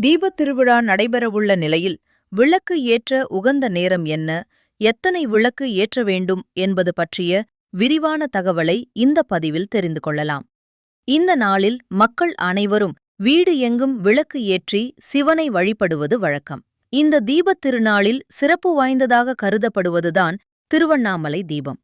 தீபத் திருவிழா நடைபெறவுள்ள நிலையில் விளக்கு ஏற்ற உகந்த நேரம் என்ன? எத்தனை விளக்கு ஏற்ற வேண்டும் என்பது பற்றிய விரிவான தகவலை இந்த பதிவில் தெரிந்து கொள்ளலாம். இந்த நாளில் மக்கள் அனைவரும் வீடு எங்கும் விளக்கு ஏற்றி சிவனை வழிபடுவது வழக்கம். இந்த தீபத் திருநாளில் சிறப்பு வாய்ந்ததாக கருதப்படுவதுதான் திருவண்ணாமலை தீபம்.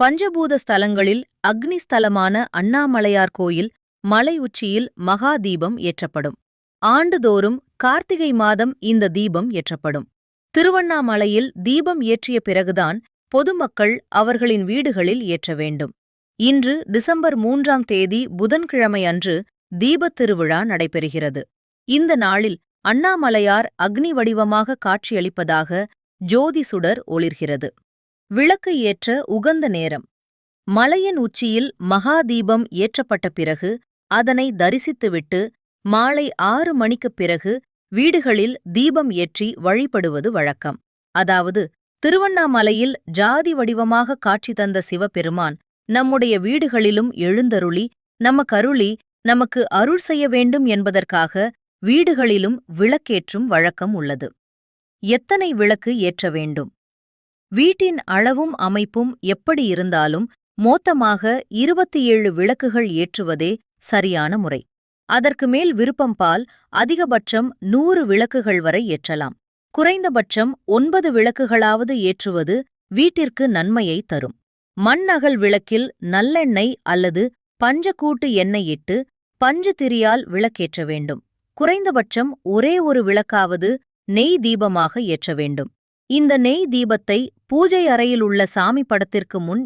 பஞ்சபூத ஸ்தலங்களில் அக்னி ஸ்தலமான அண்ணாமலையார் கோயில் மலை உச்சியில் மகா தீபம் ஏற்றப்படும். ஆண்டுதோறும் கார்த்திகை மாதம் இந்த தீபம் ஏற்றப்படும். திருவண்ணாமலையில் தீபம் ஏற்றிய பிறகுதான் பொதுமக்கள் அவர்களின் வீடுகளில் ஏற்ற வேண்டும். இன்று டிசம்பர் மூன்றாம் தேதி புதன்கிழமை அன்று தீபத் திருவிழா நடைபெறுகிறது. இந்த நாளில் அண்ணாமலையார் அக்னி வடிவமாக காட்சியளிப்பதாக ஜோதி சுடர் ஒளிர்கிறது. விளக்கு ஏற்ற உகந்த நேரம். மலையின் உச்சியில் மகா தீபம் ஏற்றப்பட்ட பிறகு அதனை தரிசித்துவிட்டு மாலை ஆறு மணிக்குப் பிறகு வீடுகளில் தீபம் ஏற்றி வழிபடுவது வழக்கம். அதாவது திருவண்ணாமலையில் ஜாதி வடிவமாக காட்சி தந்த சிவபெருமான் நம்முடைய வீடுகளிலும் எழுந்தருளி நம்ம கருளி நமக்கு அருள் செய்ய வேண்டும் என்பதற்காக வீடுகளிலும் விளக்கேற்றும் வழக்கம் உள்ளது. எத்தனை விளக்கு ஏற்ற வேண்டும்? வீட்டின் அளவும் அமைப்பும் எப்படி இருந்தாலும் மொத்தமாக இருபத்தி ஏழு விளக்குகள் ஏற்றுவதே சரியான முறை. அதற்கு மேல் விருப்பம்பால் அதிகபட்சம் நூறு விளக்குகள் வரை ஏற்றலாம். குறைந்தபட்சம் ஒன்பது விளக்குகளாவது ஏற்றுவது வீட்டிற்கு நன்மையை தரும். மண் அகல் விளக்கில் நல்லெண்ணெய் அல்லது பஞ்சக்கூட்டு எண்ணெய் இட்டு பஞ்சு திரியால் விளக்கேற்ற வேண்டும். குறைந்தபட்சம் ஒரே ஒரு விளக்காவது நெய் தீபமாக ஏற்ற வேண்டும். இந்த நெய் தீபத்தை பூஜை அறையில் உள்ள சாமி படத்திற்கு முன்